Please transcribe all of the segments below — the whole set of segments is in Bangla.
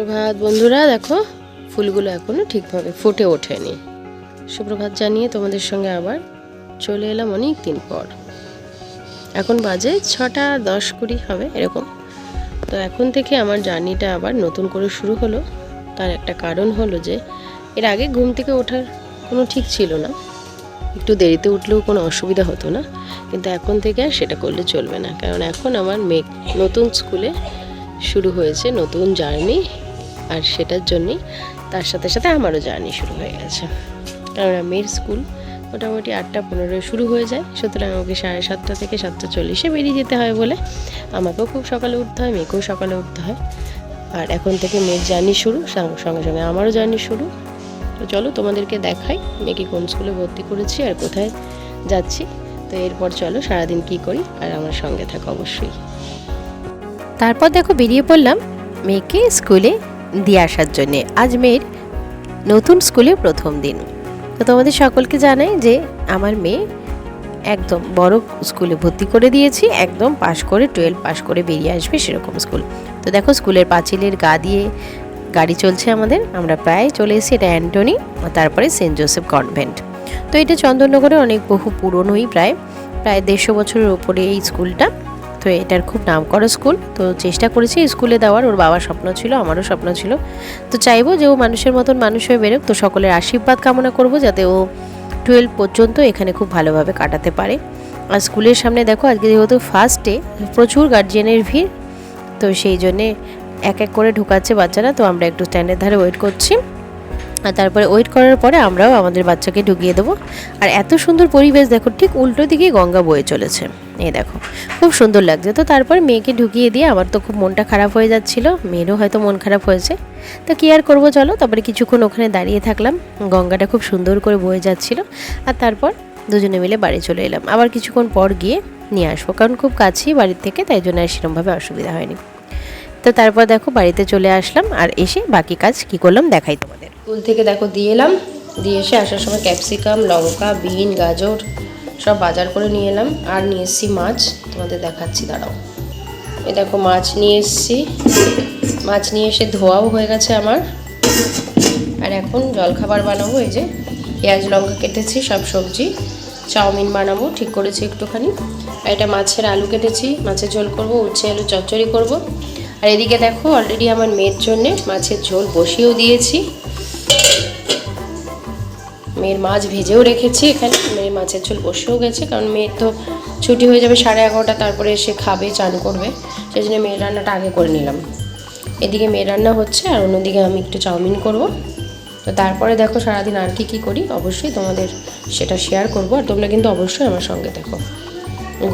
সুপ্রভাত বন্ধুরা, দেখো, ফুলগুলো এখনও ঠিকভাবে ফুটে ওঠেনি। সুপ্রভাত জানিয়ে তোমাদের সঙ্গে আবার চলে এলাম অনেক দিন পর। এখন বাজে ছটা দশ কুড়ি হবে, এরকম। তো এখন থেকে আমার জার্নিটা আবার নতুন করে শুরু হলো। তার একটা কারণ হলো যে, এর আগে ঘুম থেকে ওঠার কোনো ঠিক ছিল না। একটু দেরিতে উঠলেও কোনো অসুবিধা হতো না। কিন্তু এখন থেকে আর সেটা করলে চলবে না। কারণ এখন আমার মেয়ে নতুন স্কুলে শুরু হয়েছে, নতুন জার্নি। আর সেটার জন্যই তার সাথে সাথে আমারও জার্নি শুরু হয়ে গেছে। কারণ মেয়ের স্কুল মোটামুটি আটটা পনেরোয় শুরু হয়ে যায়, সুতরাং আমাকে সাড়ে সাতটা থেকে সাতটা চল্লিশে বেরিয়ে যেতে হয় বলে আমাকেও খুব সকালে উঠতে হয়, মেয়েকেও সকালে উঠতে হয়। আর এখন থেকে মেয়ের জার্নি শুরু সঙ্গে সঙ্গে আমারও জার্নি শুরু। তো চলো তোমাদেরকে দেখাই মেয়েকে কোন স্কুলে ভর্তি করেছি আর কোথায় যাচ্ছি। তো এরপর চলো সারাদিন কি করি আর আমার সঙ্গে থাকো অবশ্যই। তারপর দেখো বেরিয়ে পড়লাম মেয়েকে স্কুলে দিয়ে আসার জন্যে। আজ মেয়ের নতুন স্কুলে প্রথম দিন। তো তোমাদের সকলকে জানাই যে আমার মেয়ে একদম বড় স্কুলে ভর্তি করে দিয়েছি, একদম পাশ করে টুয়েলভ পাশ করে বেরিয়ে আসবে সেরকম স্কুল। তো দেখো স্কুলের পাঁচিলের গা দিয়ে গাড়ি চলছে আমাদের, আমরা প্রায় চলে এসেছি, এটা অ্যান্টনি, তারপরে সেন্ট জোসেফ কনভেন্ট। তো এটা চন্দননগরে অনেক বহু পুরনোই প্রায় প্রায় দেড়শো বছরের ওপরে এই স্কুলটা। তো এটার খুব নাম করা স্কুল। তো চেষ্টা করেছি স্কুলে দেওয়ার। ওর বাবার স্বপ্ন ছিল, আমারও স্বপ্ন ছিল। তো চাইব যে ও মানুষের মতন মানুষ হয়ে বেরোক। তো সকলের আশীর্বাদ কামনা করব যাতে ও টুয়েলভ পর্যন্ত এখানে খুব ভালোভাবে কাটাতে পারে। আর স্কুলের সামনে দেখো, আজকে যেহেতু ফার্স্টে প্রচুর গার্জিয়ানের ভিড়। তো সেই জন্যে এক এক করে ঢুকাচ্ছে বাচ্চারা। তো আমরা একটু স্ট্যান্ডের ধারে ওয়েট করছি। আর তারপরে ওয়েট করার পরে আমরাও আমাদের বাচ্চাকে ঢুকিয়ে দেবো। আর এত সুন্দর পরিবেশ, দেখো, ঠিক উল্টো দিকে গঙ্গা বয়ে চলেছে। এই দেখো, খুব সুন্দর লাগছে। তো তারপর মেয়েকে ঢুকিয়ে দিয়ে আমার তো খুব মনটা খারাপ হয়ে যাচ্ছিল, মেয়েরও হয়তো মন খারাপ হয়েছে। তো কি আর করব চলো, তারপরে কিছুক্ষণ ওখানে দাঁড়িয়ে থাকলাম, গঙ্গাটা খুব সুন্দর করে বয়ে যাচ্ছিল। আর তারপর দুজনে মিলে বাড়ি চলে এলাম। আবার কিছুক্ষণ পর গিয়ে নিয়ে আসব, কারণ খুব কাছেই বাড়ির থেকে, তাই জন্য আর সেরকমভাবে অসুবিধা হয়নি। তো তারপর দেখো বাড়িতে চলে আসলাম, আর এসে বাকি কাজ কি করলাম দেখাই তোমাদের। স্কুল থেকে দেখো দিয়ে এলাম, দিয়ে এসে আসার সময় ক্যাপসিকাম, লঙ্কা, বিন, গাজর সব বাজার করে নিয়ে এলাম। আর নিয়ে এসেছি মাছ। তোমাদের দেখাচ্ছি, দাঁড়াও। এ দেখো, মাছ নিয়ে এসেছি। মাছ নিয়ে এসে ধোয়াও হয়ে গেছে আমার। আর এখন জলখাবার বানাবো। এই যে পেঁয়াজ, লঙ্কা কেটেছি, সব সবজি। চাউমিন বানাবো, ঠিক করেছি একটুখানি। আর এটা মাছের আলু কেটেছি। মাছের ঝোল করব, উচ্ছে আলু চচ্চড়ি করব। আর এদিকে দেখো অলরেডি আমার মেয়ের জন্যে মাছের ঝোল বসিয়েও দিয়েছি। মেয়ের মাছ ভেজেও রেখেছি এখানে। মেয়ের মাছের ঝোল বসেও গেছে, কারণ মেয়ের তো ছুটি হয়ে যাবে সাড়ে এগারোটা, তারপরে এসে খাবে, চান করবে। সেই জন্য মেয়ের রান্নাটা আগে করে নিলাম। এদিকে মেয়ের রান্না হচ্ছে, আর অন্যদিকে আমি একটু চাউমিন করব। তো তারপরে দেখো সারাদিন আর কি কী করি, অবশ্যই তোমাদের সেটা শেয়ার করব, আর তোমরা কিন্তু অবশ্যই আমার সঙ্গে দেখো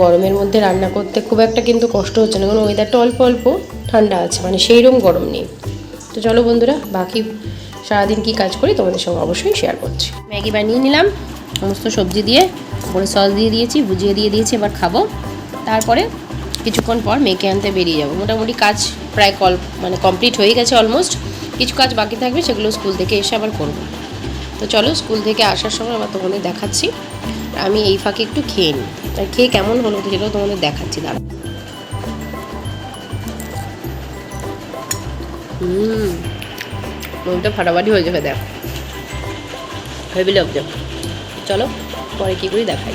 গরমের মধ্যে রান্না করতে খুব একটা কিন্তু কষ্ট হচ্ছে না, কারণ ওয়েদারটা অল্প অল্প ঠান্ডা আছে মানে সেইরকম গরম নেই। তো চলো বন্ধুরা, বাকি সারাদিন কি কাজ করি তোমাদের সঙ্গে অবশ্যই শেয়ার করছি। ম্যাগি বানিয়ে নিলাম, সমস্ত সবজি দিয়ে, উপরে সস দিয়ে দিয়েছি বুঝিয়ে দিয়ে দিয়েছি, এবার খাব। তারপরে কিছুক্ষণ পর মেয়েকে আনতে বেরিয়ে যাব। মোটামুটি কাজ প্রায় কল মানে কমপ্লিট হয়ে গেছে অলমোস্ট কিছু কাজ বাকি থাকবে, সেগুলো স্কুল থেকে এসে আবার করব। তো চলো স্কুল থেকে আসার সময় আবার তোমাদের দেখাচ্ছি। আমি এই ফাঁকে একটু খেয়ে নিই। আর খেয়ে কেমন হলো সেটাও তোমাদের দেখাচ্ছি দাঁড়া হুম। মনটা ফাটাফাটি হয়ে যাবে দেখ। হেভি লাগছে। চলো পরে কী করি দেখাই।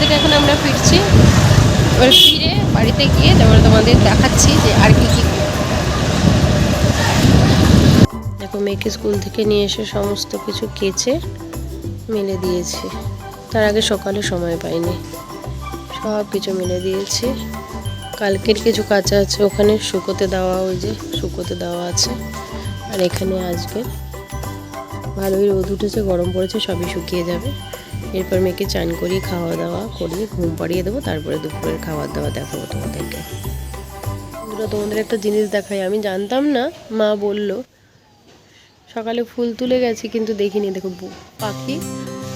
থেকে এখন আমরা ফিরছি। এবার ফিরে বাড়িতে গিয়ে তারপরে তোমাদের দেখাচ্ছি যে আর কি কি দেখো, মেয়েকে স্কুল থেকে নিয়ে এসে সমস্ত কিছু কেচে মেলে দিয়েছি। তার আগে সকালে সময় পাইনি। সব কিছু মেলে দিয়েছি। কালকের কিছু কাঁচা আছে, ওখানে শুকোতে দেওয়া, ওই যে শুকোতে দেওয়া আছে। আর এখানে আজকে ভালোই রোদ উঠেছে, গরম পড়েছে, সবই শুকিয়ে যাবে। এরপর মেয়েকে চান করিয়ে খাওয়া দাওয়া করিয়ে ঘুম পাড়িয়ে দেবো, তারপরে দুপুরের খাবার দাওয়া দেখাবো তোমাদেরকে। বন্ধুরা তোমাদের একটা জিনিস দেখাই, আমি জানতাম না, মা বলল, সকালে ফুল তুলে গেছি কিন্তু দেখিনি, দেখো পাখি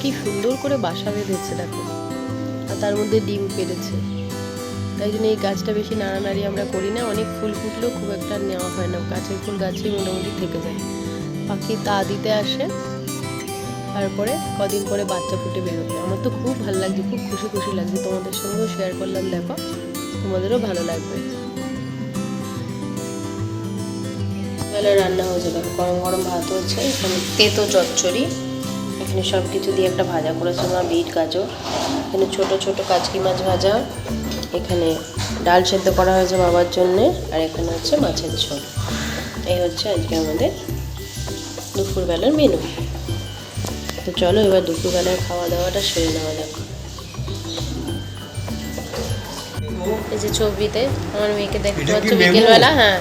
কি সুন্দর করে বাসা বেঁধেছে, দেখো। আর তার মধ্যে ডিম পেড়েছে তাই জন্য এই গাছটা বেশি নাড়ানাড়ি আমরা করি না, অনেক ফুল ফুটলেও খুব একটা নেওয়া হয় না, গাছের ফুল গাছেই মোটামুটি থেকে যায়। পাখি তা দিতে আসে। তারপরে কদিন পরে বাচ্চা ফুটে বেরোবে। আমার তো খুব ভালো লাগছে, খুব খুশি খুশি লাগছে। তোমাদের সঙ্গেও শেয়ার করলাম, দেখো। তোমাদেরও ভালো লাগবে। বেলা রান্না হয়েছে দেখো, গরম গরম ভাত হচ্ছে, এখানে তেতো চচ্চড়ি। এখানে সব কিছু দিয়ে একটা ভাজা করেছে মা, বিট, গাজর। এখানে ছোট ছোট কাচকি মাছ ভাজা। এখানে ডাল সেদ্ধ করা হয়েছে বাবার জন্যে, আর এখানে হচ্ছে মাছের ঝোল। এই হচ্ছে আজকে আমাদের দুপুরবেলার মেনু তো চলো এবার দুপুরবেলার খাওয়া দাওয়াটা সেরে নেওয়া যাক। এই যে ছবিতে আমার মেয়েকে দেখতে পাচ্ছ বিকেলবেলা হ্যাঁ।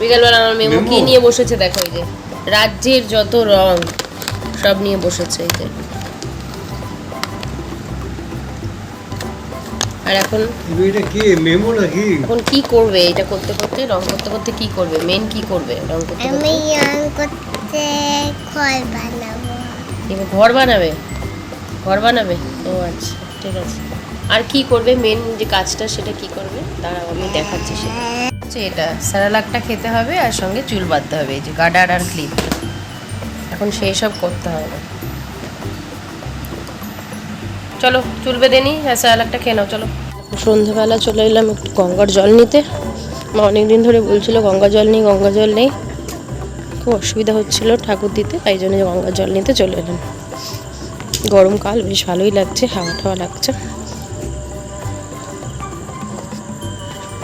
বিকেলবেলা আমার মেমো কি নিয়ে বসেছে দেখো এই যে। রাজ্যের যত রং সব নিয়ে বসেছে এই যে। আর এখন? এটা কি মেমো নাকি? এখন কি করবে? এটা করতে করতে রং করতে করতে কি করবে? মেন কি করবে? রং করতে করতে? আমি রং করতে খড় বানাবো। এবার ঘর বানাবে? ঘর বানাবে? ও আচ্ছা ঠিক আছে। আর কি করবে? মেন যে কাজটা সেটা কি করবে? দাঁড়াও আমি দেখাচ্ছি সেটা। এটা স্যারালাকটা খেতে হবে আর সঙ্গে চুল বাঁধতে হবে এই যে গার্ডার আর ক্লিপ। এখন সেই সব করতে হবে। চলো চুল বেঁধে নিই আর স্যারালাকটা খেয়ে নাও চলো। সন্ধ্যেবেলা চলে এলাম একটু গঙ্গার জল নিতে। মা অনেকদিন ধরে বলছিল গঙ্গা জল নেই গঙ্গা জল নেই। খুব অসুবিধা হচ্ছিল ঠাকুর দিতে, তাই জন্য গঙ্গার জল নিতে চলে এলাম। গরমকাল বেশ ভালোই লাগছে, হাওয়া ঠাওয়া লাগছে।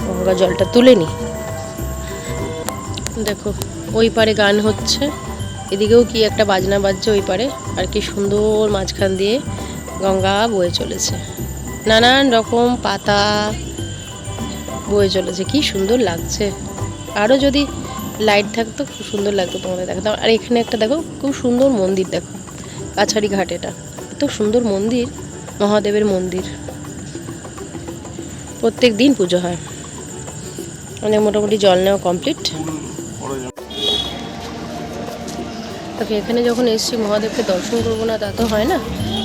গঙ্গা জলটা তুলে নি। দেখো, ওই পারে গান হচ্ছে, এদিকেও কি একটা বাজনা বাজছে ওই পারে, আর কি সুন্দর মাঝখান দিয়ে গঙ্গা বয়ে চলেছে। নানান রকম পাতা বয়ে চলেছে, কি সুন্দর লাগছে। আরও যদি লাইট থাকতো, খুব সুন্দর লাগতো তোমাদের দেখাতাম আর এখানে একটা দেখো, খুব সুন্দর মন্দির দেখো, কাছারি ঘাট এটা। এত সুন্দর মন্দির, মহাদেবের মন্দির। প্রত্যেক দিন পুজো হয়। মানে মোটামুটি জল নেওয়া কমপ্লিট ওকে, এখানে যখন এসছি, মহাদেবকে দর্শন করব না, তা তো হয় না।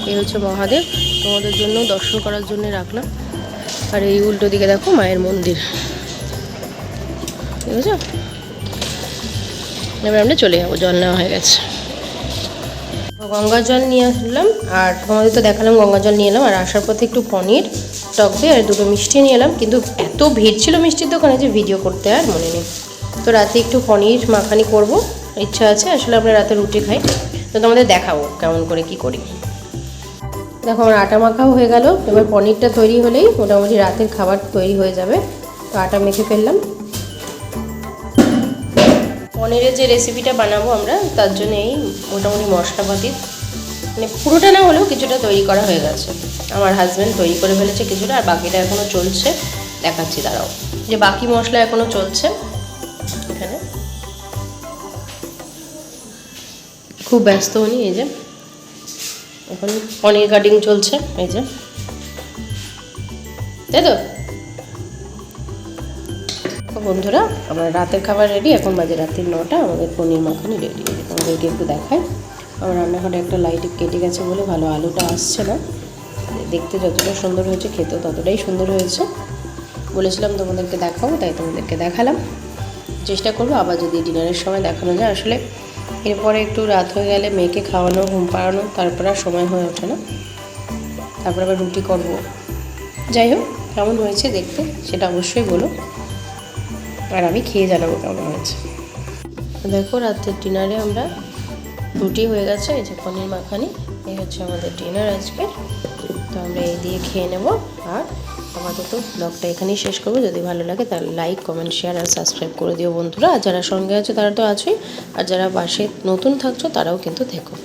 এই হচ্ছে মহাদেব। তোমাদের জন্য দর্শন করার জন্য রাখলাম। আর এই উল্টো দিকে দেখো মায়ের মন্দির। ঠিক আছে এবার আমরা চলে যাব, জল নেওয়া হয়ে গেছে। গঙ্গা জল নিয়ে আসলাম, আর তোমাদের তো দেখালাম গঙ্গা জল নিয়ে এলাম, আর আসার পথে একটু পনির, টক দিয়ে আর দুটো মিষ্টি নিয়ে এলাম, কিন্তু এত ভিড় ছিল মিষ্টির দোকানে যে ভিডিও করতে আর মনে নেই। তো রাতে একটু পনির মাখানি করব, ইচ্ছা আছে, আসলে আমরা রাতে রুটি খাই। তো তোমাদের দেখাবো কেমন করে কি করি। দেখো, আমার আটা মাখাও হয়ে গেল, এবার পনিরটা তৈরি হলেই মোটামুটি রাতের খাবার তৈরি হয়ে যাবে। তো আটা মেখে ফেললাম। পনিরের যে রেসিপিটা বানাবো আমরা, তার জন্য এই মোটামুটি মশলাপাতি। মানে পুরোটা না হলেও কিছুটা তৈরি করা হয়ে গেছে। আমার হাজব্যান্ড তৈরি করে ফেলেছে কিছুটা, আর বাকিটা এখনও চলছে। দেখাচ্ছি, দাঁড়াও। যে বাকি মশলা এখনও চলছে, এখানে। খুব ব্যস্ত উনি, এই যে। এখন পনির কাটিং চলছে, এই যে। তাই তো? বন্ধুরা, আমার রাতের খাবার রেডি এখন বাজে রাত্রির নটা, আমাদের পনির মাখানি রেডি তোমাদেরকে একটু দেখাই। আমার রান্নাঘরে একটা লাইট কেটে গেছে বলে ভালো আলুটা আসছে না। দেখতে যতটা সুন্দর হয়েছে, খেতেও ততটাই সুন্দর হয়েছে। বলেছিলাম তোমাদেরকে দেখাবো, তাই তোমাদেরকে দেখালাম। চেষ্টা করব আবার যদি ডিনারের সময় দেখানো যায়। আসলে এরপরে একটু রাত হয়ে গেলে মেয়েকে খাওয়ানো, ঘুম পাড়ানো, তারপর আর সময় হয়ে ওঠে না। তারপর আবার রুটি করব। যাই হোক, কেমন হয়েছে দেখতে, সেটা অবশ্যই বলো। আর আমি খেয়ে জানাব কেমন হয়েছে। দেখো রাতের ডিনারে আমরা রুটি হয়ে গেছে, এই যে পনির মাখানি, এই হচ্ছে আমাদের ডিনার আজকে। তো আমরা এই দিয়ে খেয়ে নেব। আর আপাতত ব্লগটা এখানেই শেষ করব। যদি ভালো লাগে তাহলে লাইক কমেন্ট শেয়ার আর সাবস্ক্রাইব করে দিও বন্ধুরা। আর যারা সঙ্গে আছে তারা তো আছেই। আর যারা পাশে নতুন থাকছো তারাও কিন্তু থেকো।